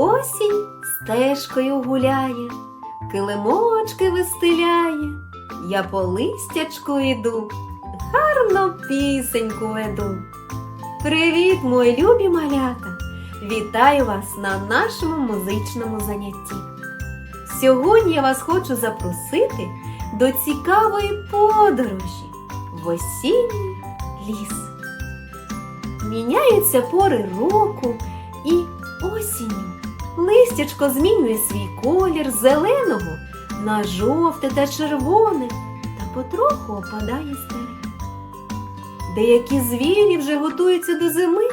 Осінь стежкою гуляє, килимочки вистеляє. Я по листячку іду, гарно пісеньку веду. Привіт, мої любі малята! Вітаю вас на нашому музичному занятті. Сьогодні я вас хочу запросити до цікавої подорожі в осінній ліс. Міняються пори року. Листячко змінює свій колір з зеленого на жовте та червоне та потроху опадає стерег. Деякі звірі вже готуються до зими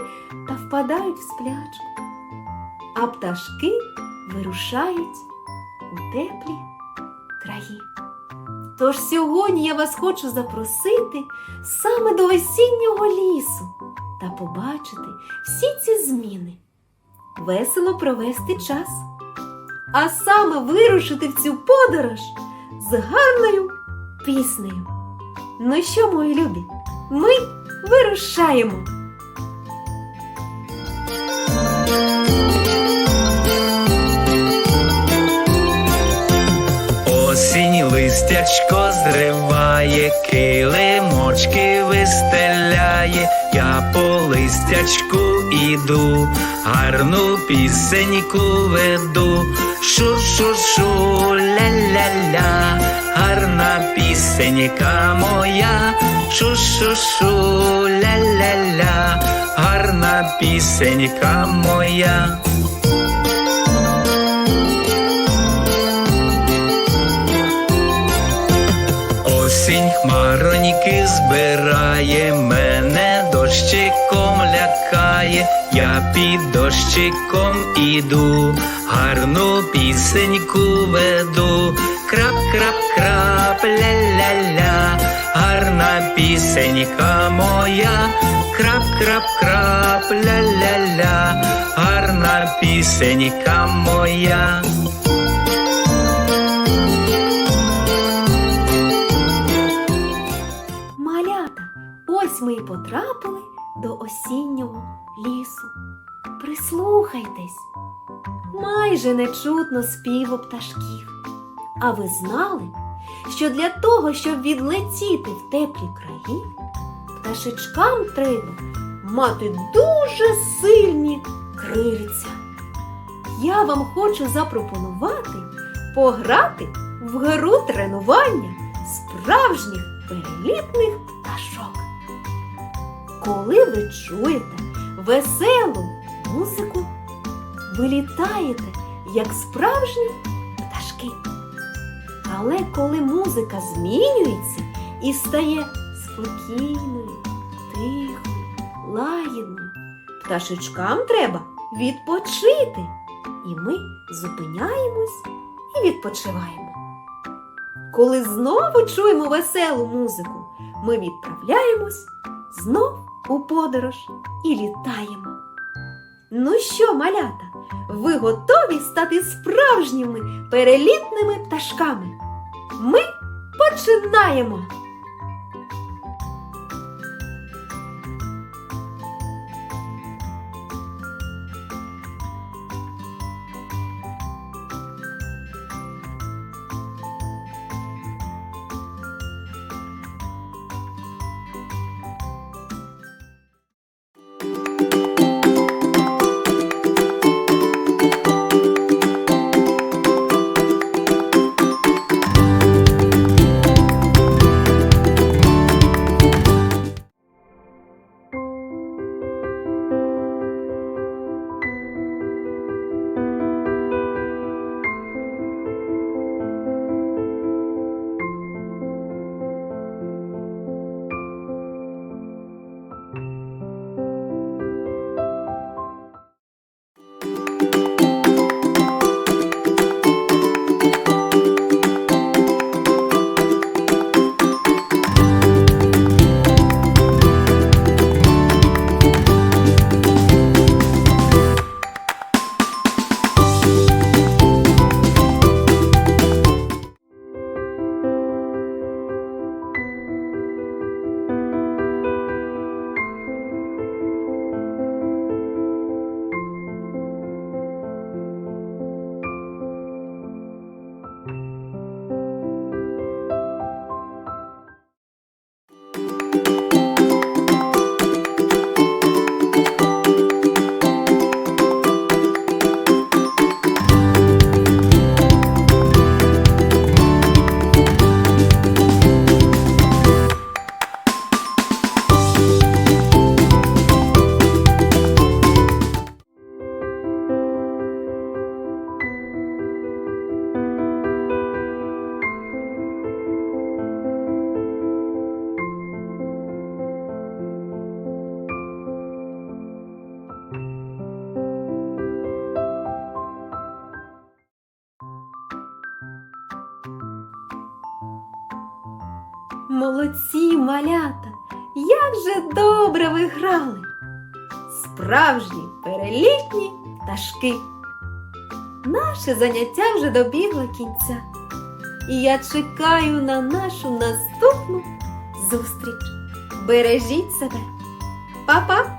та впадають в сплячку, а пташки вирушають у теплі краї. Тож сьогодні я вас хочу запросити саме до осіннього лісу та побачити всі ці зміни. Весело провести час, а саме вирушити в цю подорож з гарною піснею. Ну що, мої любі, ми вирушаємо! Осінь листячко зриває, килимочки вистеляє, по листячку іду, гарну пісеньку веду, шу-шу-шу, ля-ля-ля, гарна пісенька моя, шу-шу-шу, ля-ля-ля, гарна пісенька моя. Осінь хмароньки збирає, мене лякає, я під дощиком іду, гарну пісеньку веду, крап, крап, крап, ля-ля-ля, гарна пісенька моя, крап, крап, крап, ля-ля-ля, гарна пісенька моя. Ось ми і потрапили до осіннього лісу. Прислухайтесь, майже не чутно співу пташків. А ви знали, що для того, щоб відлетіти в теплі краї, пташечкам треба мати дуже сильні крильця. Я вам хочу запропонувати пограти в гру тренування справжніх перелітних. Коли ви чуєте веселу музику, ви літаєте, як справжні пташки. Але коли музика змінюється і стає спокійною, тихою, лагідною, пташечкам треба відпочити. І ми зупиняємось і відпочиваємо. Коли знову чуємо веселу музику, ми відправляємось знов у подорож і літаємо. Ну що, малята, ви готові стати справжніми перелітними пташками? Ми починаємо! Молодці, малята! Як же добре ви грали! Справжні перелітні пташки. Наше заняття вже добігло кінця. І я чекаю на нашу наступну зустріч. Бережіть себе. Па-па!